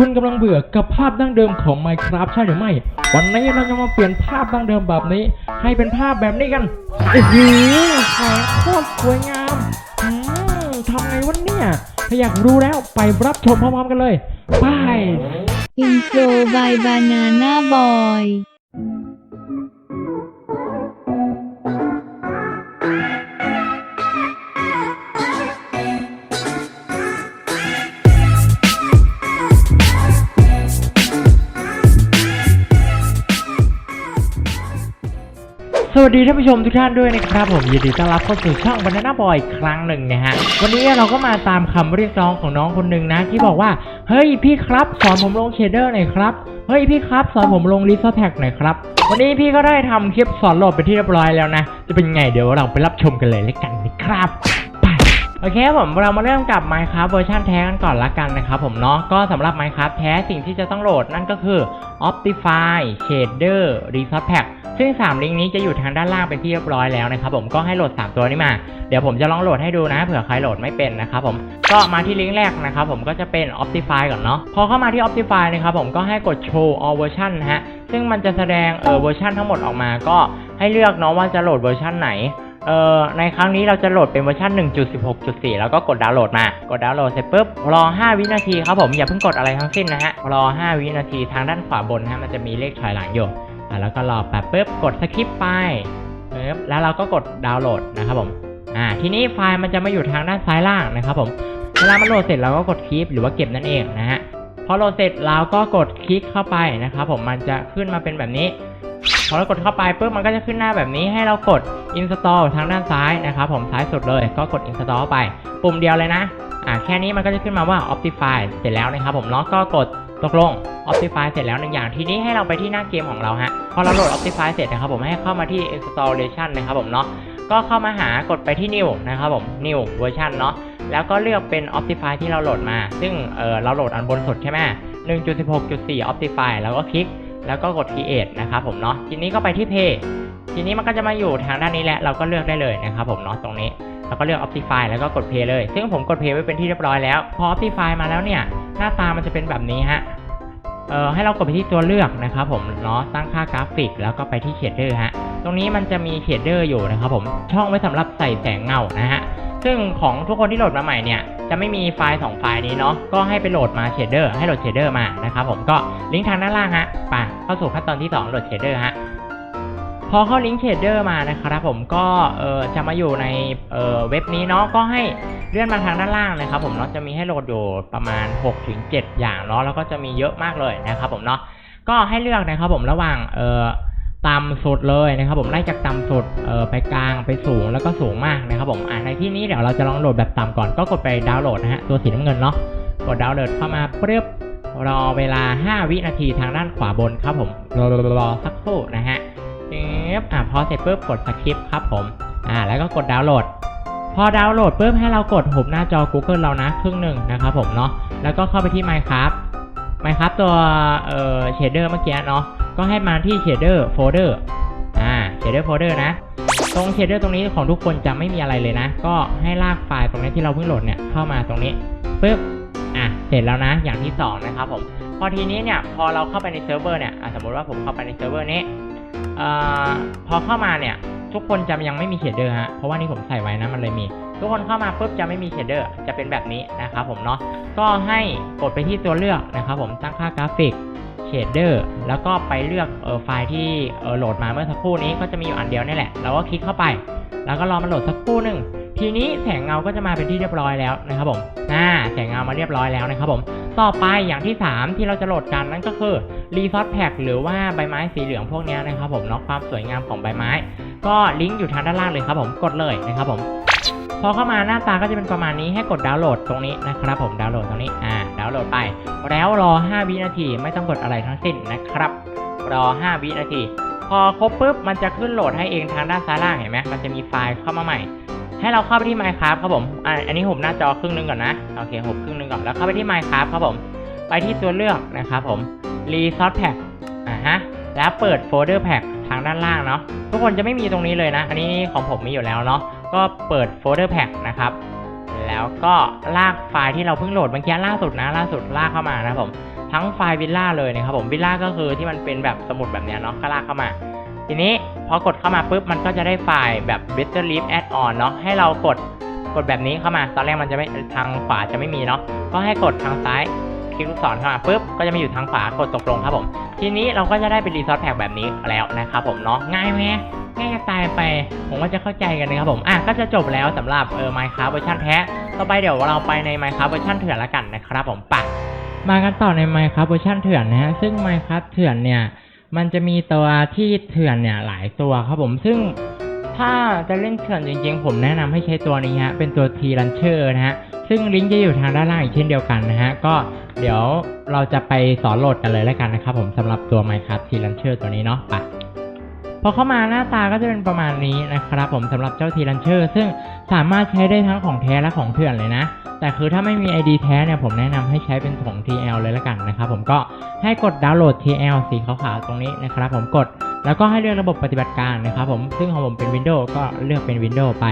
คุณกำลังเบื่อกับภาพดั้งเดิมของ Minecraft ใช่หรือไม่ วันนี้เราจะมาเปลี่ยนภาพดั้งเดิมแบบนี้ ให้เป็นภาพแบบนี้กันโอ้โหแสงโคตรสวยงามอืมทำไงวะเนี่ย ถ้าอยากรู้แล้วไปรับชมพร้อมๆกันเลย ไป Intro by Banana Boy ส วัสดีท่านผู้ชมทุกท่านด้วยนะครับผมยินดีต้อนรับเข้าสู่ช่อง Banana Boy อีกครั้งหนึ่งนะฮะวันนี้เราก็มาตามคำเรียกร้องของน้องคนหนึ่งนะ ที่บอกว่าเฮ้ยพี่ครับสอนผมลงเชดเดอร์หน่อยครับเฮ้ยพี่ครับสอนผมลงลิซ s แท็กหน่อยครับวันนี้พี่ก็ได้ทำคลิปสอนโหลดไปที่เรียบร้อยแล้วนะ จะเป็นไงเดี๋ยวเราไปรับชมกันเลยแล้วกันนะครับ โอเคครับผมเรามาเริ่มกับ Minecraft เวอร์ชันแท้กันก่อนละกันนะครับผมเนาะก็สำหรับ Minecraft แท้สิ่งที่จะต้องโหลดนั่นก็คือ Optify Shader Resource Pack ซึ่ง 3 ลิงก์นี้จะอยู่ทางด้านล่างเป็นที่เรียบร้อยแล้วนะครับผมก็ให้โหลด 3 ตัวนี้มา เดี๋ยวผมจะลองโหลดให้ดูนะเผื่อใครโหลดไม่เป็นนะครับผมก็มาที่ลิงก์แรกนะครับผมก็จะเป็น Optify ก่อนเนาะพอเข้ามาที่ Optify นะครับผมก็ให้กด Show All Version นะฮะซึ่งมันจะแสดงเออเวอร์ชันทั้งหมดออกมาก็ให้เลือกเนาะว่าจะโหลดเวอร์ชันไหน เอ่อในครั้งนี้เราจะโหลดเป็นเวอร์ชัน1.16.4 แล้วก็กดดาวน์โหลดมา กดดาวน์โหลดเสร็จปุ๊บรอ 5 วินาทีครับผมอย่าเพิ่งกดอะไรทั้งสิ้นนะฮะรอ 5 วินาทีทางด้านขวาบนนะฮะมันจะมีเลขถอยหลังอยู่อะแล้วก็รอแป๊บปุ๊บกดสคิปไปปึ๊บแล้วเราก็กดดาวน์โหลดนะครับผมอ่าทีนี้ไฟล์มันจะมาอยู่ทางด้านซ้ายล่างนะครับผมเวลามันโหลดเสร็จเราก็กดคีปหรือว่าเก็บนั่นเองนะฮะพอโหลดเสร็จเราก็กดคลิกเข้าไปนะครับผมมันจะขึ้นมาเป็นแบบนี้ พอเรากดเข้าไปปุ๊บมันก็จะขึ้นหน้าแบบนี้ให้เรากด install ทางด้านซ้ายนะครับผมซ้ายสุดเลยก็กด install เข้าไป ปุ่มเดียวเลยนะอ่าแค่นี้มันก็จะขึ้นมาว่า optify เสร็จแล้วนะครับผมเนาะก็กดตกลง optify เสร็จแล้วหนึ่งอย่างทีนี้ให้เราไปที่หน้าเกมของเราฮะพอเราโหลด optify เสร็จนะครับผมให้เข้ามาที่ installation นะครับผมเนาะก็เข้ามาหากดไปที่ new นะครับผม new version เนาะแล้วก็เลือกเป็น optify ที่เราโหลดมา ซึ่งเออเราโหลดอันบนสุดใช่ไหม1.16.4 optify แล้วก็คลิก แล้วก็กด create นะครับผมเนาะทีนี้ก็ไปที่ pay ทีนี้มันก็จะมาอยู่ทางด้านนี้แหละเราก็เลือกได้เลยนะครับผมเนาะตรงนี้แล้วก็เลือก Optify แล้วก็กด pay เลย ซึ่งผมกด pay ไว้เป็นที่เรียบร้อยแล้ว พอ Optify มาแล้วเนี่ย หน้าตามันจะเป็นแบบนี้ฮะ เอ่อ ให้เรากดไปที่ตัวเลือกนะครับผม เนาะ ตั้งค่ากราฟิก แล้วก็ไปที่เชดเดอร์ฮะ ตรงนี้มันจะมีเชดเดอร์อยู่นะครับผม ช่องไว้สำหรับใส่แสงเงานะฮะ ซึ่งของทุกคนที่โหลดมาใหม่เนี่ย จะไม่มีไฟล์ 2 ไฟล์นี้เนาะก็ให้ไปโหลดมาเชดเดอร์ให้โหลดเชดเดอร์มานะครับผมก็ลิงก์ทางด้านล่างฮะไปเข้าสู่ขั้นตอนที่ 2 โหลดเชดเดอร์ฮะพอเข้าลิงก์เชดเดอร์มานะครับผมก็เออจะมาอยู่ในเออเว็บนี้เนาะก็ให้เลื่อนมาทางด้านล่างนะครับผมเนาะจะมีให้โหลดอยู่ประมาณ 6-7 อย่างเนาะแล้วก็จะมีเยอะมากเลยนะครับผมเนาะก็ให้เลือกนะครับผมระหว่างเออ ต่ำสุดเลยนะครับผมไล่จากต่ำสุดเออไปกลางไปสูงแล้วก็สูงมากนะครับผมอ่าในที่นี้เดี๋ยวเราจะลองโหลดแบบต่ำก่อนก็กดไปดาวน์โหลดนะฮะตัวสีน้ำเงินเนาะกดดาวน์โหลดเข้ามาเปึ๊บรอเวลา 5 วินาทีทางด้านขวาบนครับผมรอรอรอสักครู่นะฮะปึ๊บอะพอเสร็จปุ๊บกดสคริปครับผมอ่าแล้วก็กดดาวน์โหลด พอดาวน์โหลดปุ๊บให้เรากดหุบหน้าจอ Google เรานะครึ่งหนึ่งนะครับผมเนาะแล้วก็เข้าไปที่ Minecraft Minecraft ตัวเอ่อ shader เมื่อกี้เนาะ ก็ให้มาที่ shader folder อ่า shader folder นะ ตรง shader ตรงนี้ของทุกคนจะไม่มีอะไรเลยนะ ก็ให้ลากไฟล์ตรงนี้ที่เราเพิ่งโหลดเนี่ยเข้ามาตรงนี้ปุ๊บอะเสร็จแล้วนะ อย่างที่สองนะครับผม พอทีนี้เนี่ยพอเราเข้าไปในเซิร์ฟเวอร์เนี่ยสมมติว่าผมเข้าไปในเซิร์ฟเวอร์นี้เอ่อพอเข้ามาเนี่ยทุกคนจะยังไม่มีเชดเดอร์ฮะเพราะว่านี่ผมใส่ไว้นะมันเลยมี ทุกคนเข้ามาปุ๊บจะไม่มีเชดเดอร์จะเป็นแบบนี้นะครับผมเนาะก็ให้กดไปที่ตัวเลือกนะครับผมตั้งค่ากราฟิก เชดเดอร์แล้วก็ไปเลือกเออไฟล์ที่เออโหลดมาเมื่อสักครู่นี้ก็จะมีอยู่อันเดียวนี่แหละเราก็คลิกเข้าไป แล้วก็รอมันโหลดสักครู่หนึ่งทีนี้แสงเงาก็จะมาเป็นที่เรียบร้อยแล้วนะครับผมอ่าแสงเงามาเรียบร้อยแล้วนะครับผมต่อไปอย่างที่ 3 ที่เราจะโหลดกันนั่นก็คือรีซอสแพ็กหรือว่าใบไม้สีเหลืองพวกนี้นะครับผมเนาะความสวยงามของใบไม้ ก็ลิงก์อยู่ทางด้านล่างเลยครับผมกดเลยนะครับผม พอเข้ามาหน้าตาก็จะเป็นประมาณนี้ให้กดดาวน์โหลดตรงนี้นะครับผมดาวน์โหลดตรงนี้อ่าดาวน์โหลดไป แล้วรอ 5 วินาทีไม่ต้องกดอะไรทั้งสิ้นนะครับ รอ 5 วินาที พอครบปุ๊บมันจะขึ้นโหลดให้เองทางด้านซ้ายล่างเห็นไหมมันจะมีไฟล์เข้ามาใหม่ ให้เราเข้าไปที่ Minecraft ครับผมอ่าอันนี้หุบหน้าจอครึ่งนึงก่อนนะโอเคหุบครึ่งนึงก่อนแล้วเข้าไปที่ Minecraft ครับผม ไปที่ตัวเลือกนะครับผม Resource Pack อ่าฮะแล้วเปิดโฟลเดอร์แพ็กทางด้านล่างเนาะทุกคนจะไม่มีตรงนี้เลยนะ อันนี้ของผมมีอยู่แล้วเนาะ ก็เปิดโฟลเดอร์แพ็กนะครับ แล้วก็ลากไฟล์ที่เราเพิ่งโหลดเมื่อกี้ล่าสุดนะล่าสุดลากเข้ามานะผมทั้งไฟล์วิลล่าเลยนะครับผมวิลล่าก็คือที่มันเป็นแบบสมุดแบบเนี้ยเนาะก็ลากเข้ามา ทีนี้พอกดเข้ามาปุ๊บมันก็จะได้ไฟล์แบบ Better Leaf Add On เนาะให้เรากดกดแบบนี้เข้ามา ตอนแรกมันจะไม่ทางขวาจะไม่มีเนาะก็ให้กดทางซ้ายคลิกลูกศรเข้ามาปุ๊บก็จะมาอยู่ทางขวากดตกลงครับผม ทีนี้เราก็จะได้เป็นรีซอสแพ็กแบบนี้แล้วนะครับผมเนาะง่ายไหม ง่ายจะตายไป ผมว่าจะเข้าใจกันนะครับผมอะก็จะจบแล้วสำหรับเออ Minecraft เวอร์ชันแท้ต่อไปเดี๋ยวเราไปใน Minecraft เวอร์ชันเถื่อนละกันนะครับผมปะมากันต่อใน Minecraft เวอร์ชันเถื่อนนะฮะซึ่ง Minecraft เถื่อนเนี่ยมันจะมีตัวที่เถื่อนเนี่ยหลายตัวครับผมซึ่งถ้าจะเล่นเถื่อนจริงๆ ผมแนะนำให้ใช้ตัวนี้ฮะเป็นตัว T Launcher นะฮะซึ่งลิงก์จะอยู่ทางด้านล่างอีกเช่นเดียวกันนะฮะก็เดี๋ยวเราจะไปสอนโหลดกันเลยแล้วกันนะครับผมสำหรับตัว Minecraft T Launcher ตัวนี้เนาะไป พอเข้ามาหน้าตาก็จะเป็นประมาณนี้นะครับผมสำหรับเจ้า T Launcher ซึ่งสามารถใช้ได้ทั้งของแท้และของเถื่อนเลยนะ แต่คือถ้าไม่มี ID แท้เนี่ยผมแนะนำให้ใช้เป็นของ TL เลยละกันนะครับผมก็ให้กดดาวน์โหลด TL สีขาวๆตรงนี้นะครับผมกดแล้วก็ให้เลือกระบบปฏิบัติการนะครับผมซึ่งของผมเป็น Windows ก็เลือกเป็น Windows ไป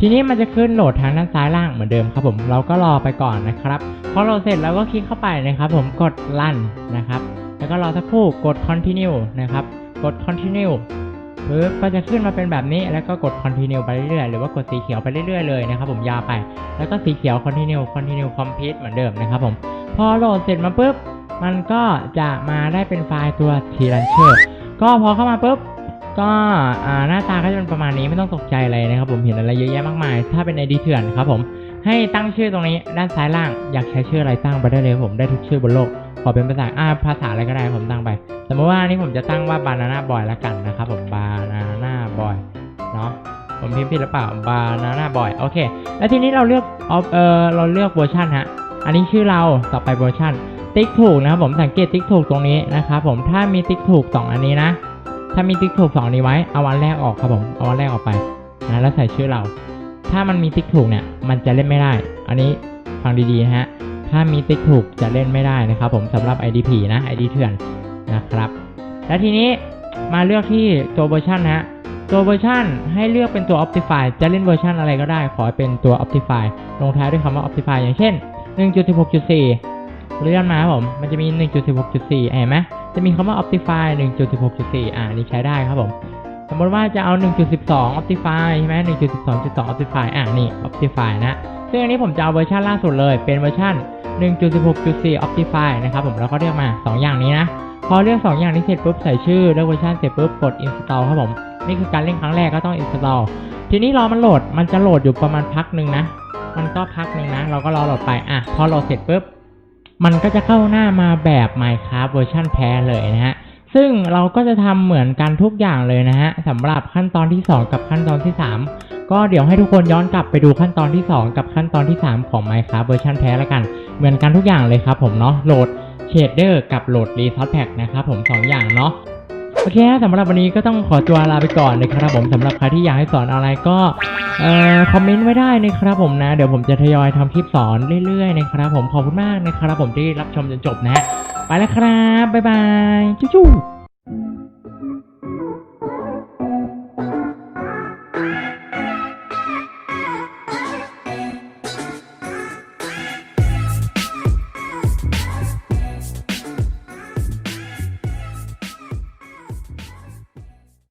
ทีนี้มันจะขึ้นโหลดทางด้านซ้ายล่างเหมือนเดิมครับผมเราก็รอไปก่อนนะครับพอโหลดเสร็จเราก็คลิกเข้าไปนะครับผมกด Run นะครับแล้วก็รอสักครู่กด Continue นะครับ กด Continue ปึ๊บก็จะขึ้นมาเป็นแบบนี้ แล้วก็กด continue ไปเรื่อยๆ หรือว่ากดสีเขียวไปเรื่อยๆ เลยนะครับผมยาวไป แล้วก็สีเขียว continue continue complete เหมือนเดิมนะครับผม พอโหลดเสร็จมาปุ๊บ มันก็จะมาได้เป็นไฟล์ตัว T Launcher ก็พอเข้ามาปุ๊บ ก็อ่าหน้าตาก็จะเป็นประมาณนี้ไม่ต้องตกใจอะไรนะครับผม เห็นอะไรเยอะแยะมากมาย ถ้าเป็น ID เถื่อนครับผม ให้ตั้งชื่อตรงนี้ด้านซ้ายล่าง อยากใช้ชื่ออะไรตั้งไปได้เลยผมได้ทุกชื่อบนโลก ขอเป็นภาษาอ่าภาษาอะไรก็ได้ผมตั้งไป สมมติว่านนี้ผมจะตั้งว่า banana boy ละกันนะครับผม banana boy เนาะผมพิมพ์ผิดหรือเปล่า banana boy โอเค แล้วทีนี้เราเลือกเออเราเลือกเวอร์ชันฮะอันนี้ชื่อเราต่อไปเวอร์ชันติ๊กถูกนะครับผมสังเกตติ๊กถูกตรงนี้นะครับผมถ้ามีติ๊กถูก 2 อันนี้นะ ถ้ามีติ๊กถูก2อันนี้ไว้เอาอันแรกออกครับผมเอาอันแรกออกไปนะแล้วใส่ชื่อเรา ถ้ามันมีติ๊กถูกเนี่ยมันจะเล่นไม่ได้ อันนี้ฟังดีๆฮะ ถ้ามีติ๊กถูกจะเล่นไม่ได้นะครับ ผมสำหรับ ID ผีนะ ID เถื่อนนะครับ และทีนี้มาเลือกที่ตัวเวอร์ชันนะฮะตัวเวอร์ชันให้เลือกเป็นตัว Optify จะเล่นเวอร์ชันอะไรก็ได้ ขอให้เป็นตัว Optify ลงท้ายด้วยคำว่า Optify อย่างเช่น 1.16.4 เลื่อนมาครับผม มันจะมี 1.16.4 เห็นไหมจะมีคำว่า Optify 1.16.4 อ่านี่ใช้ได้ครับผม สมมติว่าจะเอา 1.12 Optify ใช่ไหม1.12.2 Optify อ่านี่ Optify นะ ซึ่งอันนี้ผมจะเอาเวอร์ชันล่าสุดเลย เป็นเวอร์ชัน1.16.4 Optify นะครับผมแล้วก็เลือกมา 2 อย่างนี้นะ พอเลือก 2 อย่างนี้เสร็จปุ๊บใส่ชื่อเลือกเวอร์ชันเสร็จปุ๊บกด install ครับผม นี่คือการเล่นครั้งแรกก็ต้อง install ทีนี้รอมันโหลดมันจะโหลดอยู่ประมาณพักหนึ่งนะ มันก็พักหนึ่งนะ เราก็รอโหลดไปอะพอโหลดเสร็จปุ๊บมันก็จะเข้าหน้ามาแบบ Minecraft เวอร์ชันแท้เลยนะฮะซึ่งเราก็จะทำเหมือนกันทุกอย่างเลยนะฮะสำหรับขั้นตอนที่ 2 กับขั้นตอนที่ 3 ก็เดี๋ยวให้ทุกคนย้อนกลับไปดูขั้นตอนที่ 2 กับขั้นตอนที่ 3 ของ Minecraft เวอร์ชันแท้แล้วกัน เหมือนกันทุกอย่างเลยครับผมเนาะโหลดเชดเดอร์กับโหลดรีซอสแพ็กนะครับผม2อย่างเนาะโอเคสำหรับวันนี้ก็ต้องขอตัวลาไปก่อนนะครับผมสำหรับใครที่อยากให้สอนอะไรก็เอ่อคอมเมนต์ไว้ได้นะครับผมนะ เดี๋ยวผมจะทยอยทำคลิปสอนเรื่อยๆนะครับผมขอบคุณมากนะครับผมที่รับชมจนจบนะฮะไปแล้วครับบ๊ายบายจุ๊บ